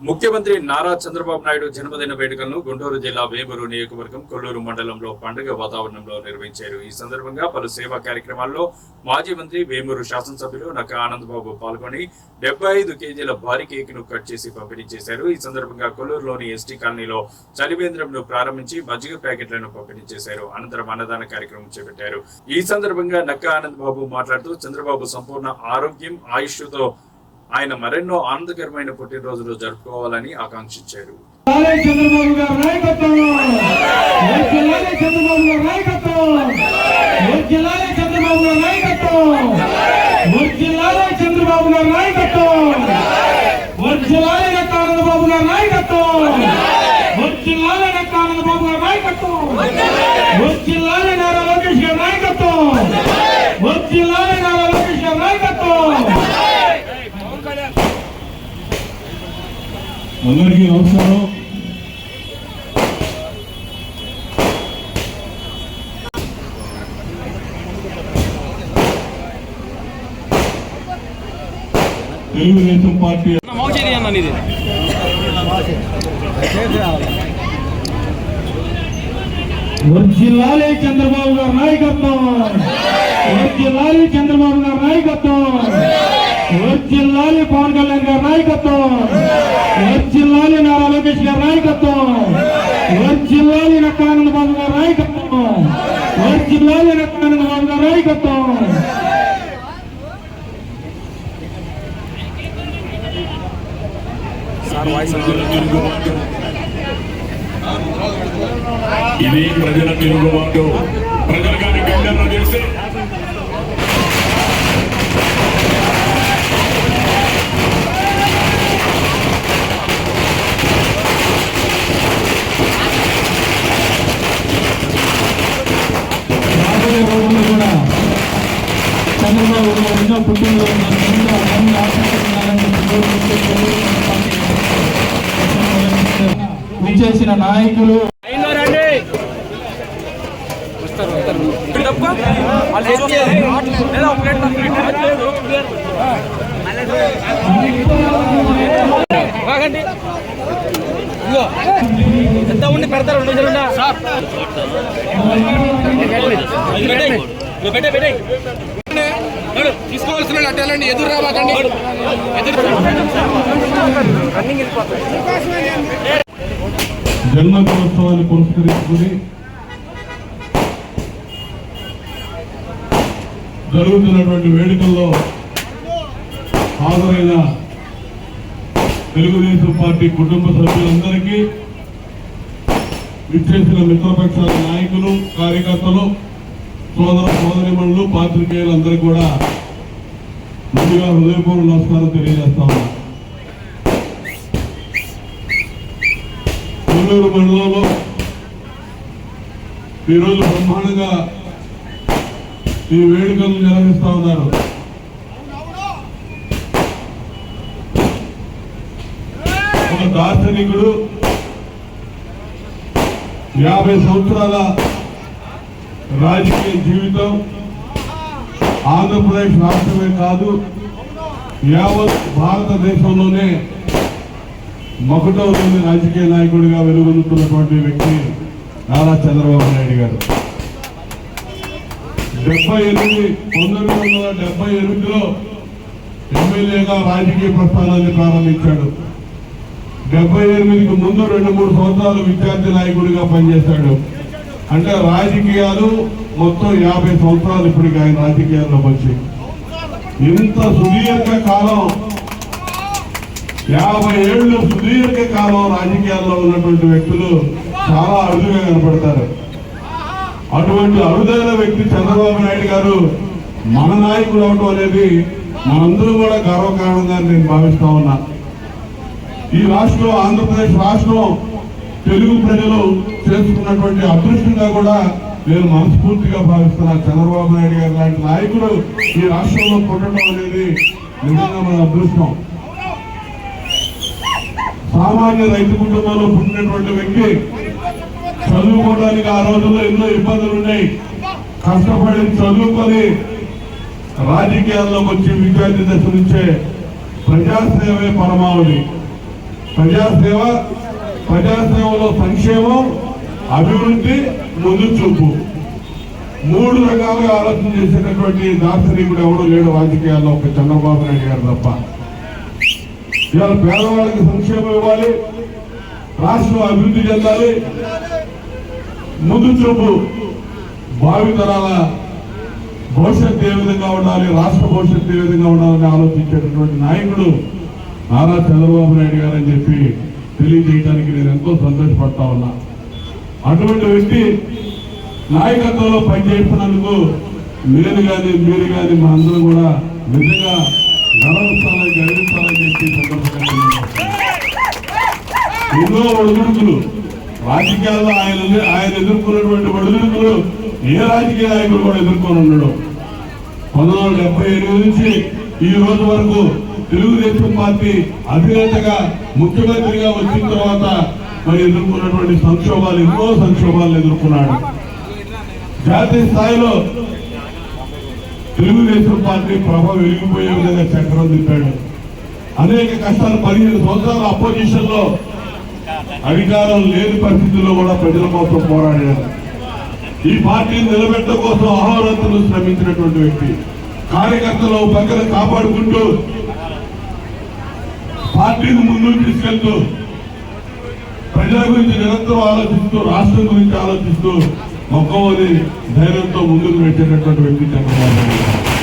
ముఖ్యమంత్రి నారా చంద్రబాబు నాయుడు జన్మదిన వేడుకలను గుంటూరు జిల్లా వేమూరు నియోజకవర్గం కొల్లూరు మండలంలో పండుగ వాతావరణంలో నిర్వహించారు. ఈ సందర్భంగా పలు సేవా కార్యక్రమాల్లో మాజీ మంత్రి వేమూరు శాసనసభ్యులు నక్క ఆనందబాబు పాల్గొని డెబ్బై ఐదు కేజీల భారీ కేక్ను కట్ చేసి పంపిణీ చేశారు. ఈ సందర్భంగా కొల్లూరులోని ఎస్టీ కాలనీలో చలివేంద్రంను ప్రారంభించి మజ్జిగ ప్యాకెట్లను పంపిణీ చేశారు. అనంతరం అన్నదాన కార్యక్రమం చేపట్టారు. ఈ సందర్భంగా నక్క ఆనందబాబు మాట్లాడుతూ చంద్రబాబు సంపూర్ణ ఆరోగ్యం ఆయుష్తో ఆయన మరెన్నో ఆనందకరమైన పుట్టినరోజులు జరుపుకోవాలని ఆకాంక్షించారు చంద్రబాబు గారి నాయకత్వం! నాయకత్వం ఏ జిల్లాలే చంద్రబాబు గారి నాయకత్వం ఏ జిల్లాలే చంద్రబాబు గారి నాయకత్వం ఏ జిల్లాలే నక్కానంద బాబు గారి నాయకత్వం ఏ జిల్లాలే నక్కానంద బాబు గారి నాయకత్వం ఏ జిల్లాలే నారా లోకేష్ గారి నాయకత్వం ఏ జిల్లాలే నారా లోకేష్ గారి నాయకత్వం అందరికీ నమస్కారం. తెలుగుదేశం పార్టీ వర్జిల్లాలే చంద్రబాబు గారి నాయకత్వం. వర్జిల్లాలి చంద్రబాబు గారి నాయకత్వం. వర్జిల్లాలి పవన్ కళ్యాణ్ గారి నాయకత్వం. వర్జిల్లాలి నారా లోకేష్ గారి నాయకత్వం. వర్జిల్లాలి నక్కానంద బాబు గారి నాయకత్వం. వర్జిల్లాలి నక్కానంద బాబు గారి నాయకత్వం. ఇది ప్రజల తిరుగుబాటు. ప్రజలకు ఒక ప్లేట్ బాగండి నాయకులు ఎంత ఉండి పెడతారు రెండు రోజులు పెట్టే పెట్టే తీసుకోవాల్సిన అడ్డాలండి. ఎదురు రాబాకండి ఎదురు రన్నింగ్ వెళ్ళిపోతాయి జన్మదినోత్సవాన్ని పురస్కరించుకుని జరుగుతున్నటువంటి వేడుకల్లో హాజరైన తెలుగుదేశం పార్టీ కుటుంబ సభ్యులందరికీ విచ్చేసిన మిత్రపక్షాల నాయకులు కార్యకర్తలు సోదర సోదరిమణులు పాత్రికేయులందరికీ కూడా ముందుగా హృదయపూర్వ నమస్కారం తెలియజేస్తా ఉన్నా. కొల్లూరు మండలంలో ఈరోజు బ్రహ్మాండంగా ఈ వేడుకలు నిర్వహిస్తా ఉన్నారు. ఒక దార్శనికుడు యాభై సంవత్సరాల రాజకీయ జీవితం ఆంధ్రప్రదేశ్ రాష్ట్రమే కాదు యావత్ భారతదేశంలోనే మకుటంలోని రాజకీయ నాయకుడిగా వెలుగొందుతున్నటువంటి వ్యక్తి నారా చంద్రబాబు నాయుడు గారు. డెబ్బై ఎనిమిది పంతొమ్మిది వందల డెబ్బై ఎనిమిదిలో ఎమ్మెల్యేగా రాజకీయ ప్రస్థానాన్ని ప్రారంభించాడు. డెబ్బై ఎనిమిదికి ముందు రెండు మూడు సంవత్సరాలు విద్యార్థి నాయకుడిగా పనిచేశాడు. అంటే రాజకీయాలు మొత్తం యాభై సంవత్సరాలు ఇప్పటికి ఆయన రాజకీయాల్లో వచ్చి. ఇంత సుదీర్ఘ కాలం యాభై ఏళ్ళు సుదీర్ఘ కాలం రాజకీయాల్లో ఉన్నటువంటి వ్యక్తులు చాలా అరుదుగా కనపడతారు. అటువంటి అరుదైన వ్యక్తి చంద్రబాబు నాయుడు గారు మన నాయకుడు అవటం అనేది మనందరూ కూడా గర్వకారణంగా నేను భావిస్తా ఉన్నా. ఈ రాష్ట్రం ఆంధ్రప్రదేశ్ రాష్ట్రం తెలుగు ప్రజలు చేసుకున్నటువంటి అదృష్టంగా కూడా నేను మనస్ఫూర్తిగా భావిస్తున్నా. చంద్రబాబు నాయుడు గారు లాంటి నాయకులు ఈ రాష్ట్రంలో పుట్టడం అనేది నిజంగా మన అదృష్టం. సామాన్య రైతు కుటుంబంలో పుట్టినటువంటి వ్యక్తి చదువుకోవడానికి ఆ రోజుల్లో ఎన్నో ఇబ్బందులు ఉన్నాయి. కష్టపడి చదువుకొని రాజకీయాల్లోకి వచ్చి విద్యార్థి దశ నుంచే ప్రజాసేవే పరమావధి. ప్రజాసేవ ప్రజాసేవలో సంక్షేమం అభివృద్ధి ముందు చూపు మూడు రకాలుగా ఆలోచన చేసేటటువంటి దార్శనికుడు ఎవడు లేడు రాజకీయాల్లో ఒక చంద్రబాబు నాయుడు గారు తప్ప. ఇవాళ పేదవాళ్ళకి సంక్షేమం ఇవ్వాలి రాష్ట్రం అభివృద్ధి చెందాలి ముందు చూపు భావితరాల భవిష్యత్తు ఏ విధంగా ఉండాలి రాష్ట్ర భవిష్యత్తు ఏ విధంగా ఉండాలని ఆలోచించేటటువంటి నాయకుడు నారా చంద్రబాబు నాయుడు గారు అని చెప్పి తెలియజేయడానికి నేను ఎంతో సంతోషపడతా ఉన్నా. అటువంటి వ్యక్తి నాయకత్వంలో పనిచేస్తున్నందుకు నేను కానీ మీరు కానీ మా అందరూ కూడా నిజంగా గర్విస్తానని గర్విస్తానని చెప్పి సందర్భంగా ఎన్నో ఒడిదుడుకులు రాజకీయాల్లో ఆయన ఆయన ఎదుర్కొన్నటువంటి ఒడిదుడుకులు ఏ రాజకీయ నాయకుడు కూడా ఎదుర్కొని ఉండడు పంతొమ్మిది వందల డెబ్బై ఎనిమిది నుంచి ఈ రోజు వరకు తెలుగుదేశం పార్టీ అధినేతగా ముఖ్యమంత్రిగా వచ్చిన తర్వాత మరి ఎదుర్కొన్నటువంటి సంక్షోభాలు ఎన్నో సంక్షోభాలను ఎదుర్కొన్నాడు. జాతీయ స్థాయిలో తెలుగుదేశం పార్టీ ప్రభ వెలిగిపోయే విధంగా చక్రం తిప్పాడు. అనేక కష్టాలు పదిహేను సంవత్సరాల అపోజిషన్లో అధికారం లేని పరిస్థితుల్లో కూడా ప్రజల కోసం పోరాడారు ఈ పార్టీని నిలబెట్టడం కోసం అహోరాత్రులు శ్రమించినటువంటి వ్యక్తి. కార్యకర్తలు పక్కన కాపాడుకుంటూ పార్టీని ముందుకు తీసుకెళ్తూ ప్రజల గురించి నిరంతరం ఆలోచిస్తూ రాష్ట్రం గురించి ఆలోచిస్తూ మొక్కవని ధైర్యంతో ముందుకు పెట్టేటటువంటి వ్యక్తి చంద్రబాబు